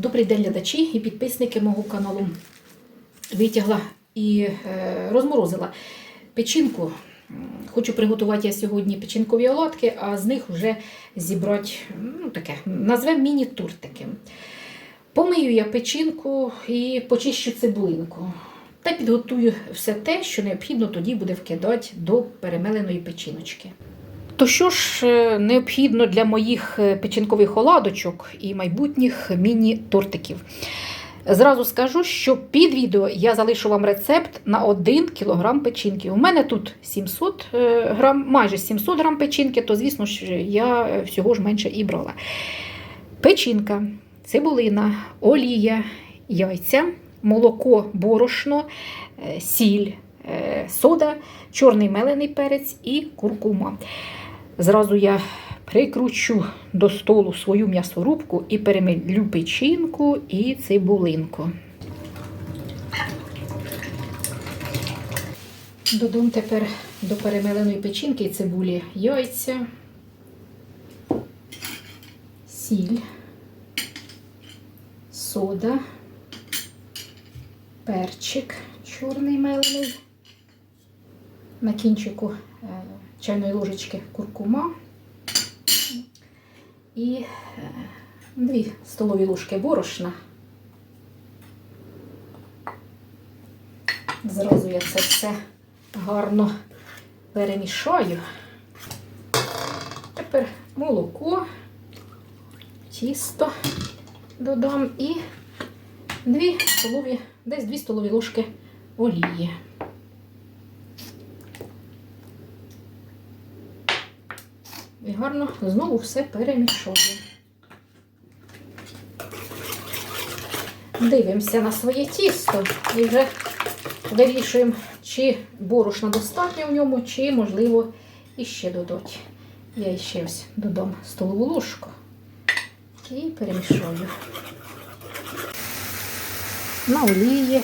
Добрий день, глядачі і підписники мого каналу. Витягла і е, розморозила печінку. Хочу приготувати я сьогодні печінкові оладки, а з них вже зібрати ну, таке, назвемо міні-тортики. Помию я печінку і почищу цибулинку. Та підготую все те, що необхідно тоді буде вкидати до перемеленої печіночки. То що ж е, необхідно для моїх е, печінкових оладочок і майбутніх міні-тортиків? Зразу скажу, що під відео я залишу вам рецепт на 1 кг печінки. У мене тут 700 е, грам, майже 700 грам печінки, то, звісно ж, я всього ж менше і брала. Печінка, цибулина, олія, яйця, молоко, борошно, сіль, сода, чорний мелений перець і куркума. Зразу я прикручу до столу свою м'ясорубку і перемелю печінку і цибулинку. Додам тепер до перемеленої печінки і цибулі яйця, сіль, сода, перчик чорний мелений, на кінчику е, чайної ложечки куркума і е, дві столові ложки борошна. Зразу я це все гарно перемішаю. Тепер молоко, тісто додам і дві столові, десь дві столові ложки олії. І гарно знову все перемішую. Дивимося на своє тісто і вже вирішуємо, чи борошна достатньо в ньому, чи, можливо, іще додати. Я ще ось додам столову ложку і перемішую. На олії.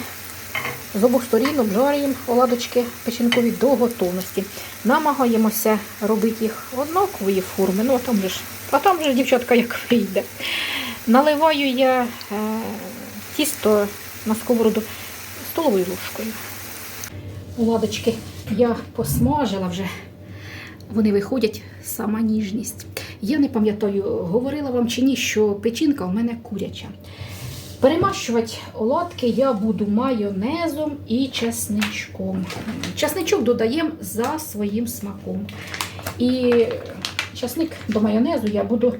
З обох сторін обжарюємо оладочки печінкові до готовності. Намагаємося робити їх однакової форми. Ну, а там же ж, а там же дівчатка, як вийде. Наливаю я е, тісто на сковороду столовою ложкою. Оладочки я посмажила вже. Вони виходять сама ніжність. Я не пам'ятаю, говорила вам чи ні, що печінка у мене куряча. Перемащувати оладки я буду майонезом і чесничком. Чесничок додаємо за своїм смаком. І чесник до майонезу я буду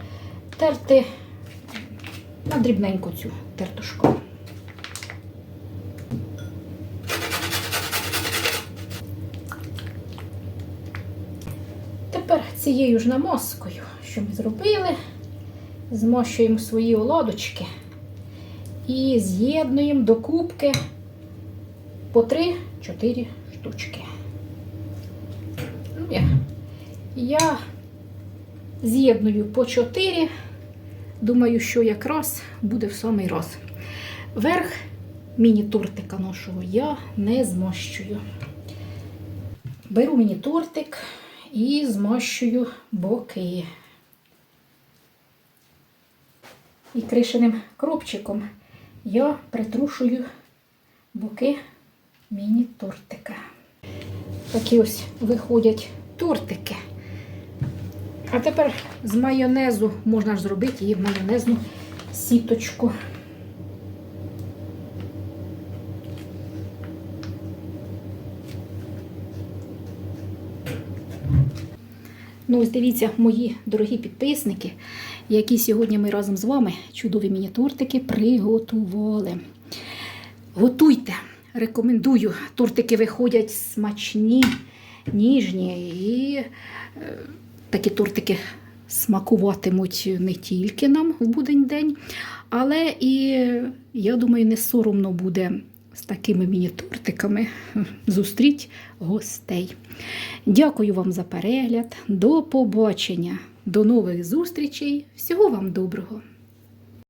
терти на дрібненьку цю тертушку. Тепер цією ж намазкою, що ми зробили, змащуємо свої оладочки і з'єднуємо до кубки по 3-4 штучки. Я, я з'єдную по 4. Думаю, що якраз буде в самий раз. Верх міні-тортика нашого я не змащую. Беру міні-тортик і змащую боки. І кришеним кропчиком я притрушую боки міні-тортика. Такі ось виходять тортики. А тепер з майонезу можна ж зробити її майонезну сіточку. Ну, ось дивіться, мої дорогі підписники, які сьогодні ми разом з вами чудові міні-тортики приготували. Готуйте, рекомендую. Тортики виходять смачні, ніжні і е, такі тортики смакуватимуть не тільки нам в будень день, але і, я думаю, не соромно буде з такими міні-тортиками зустріть гостей. Дякую вам за перегляд. До побачення, до нових зустрічей. Всього вам доброго!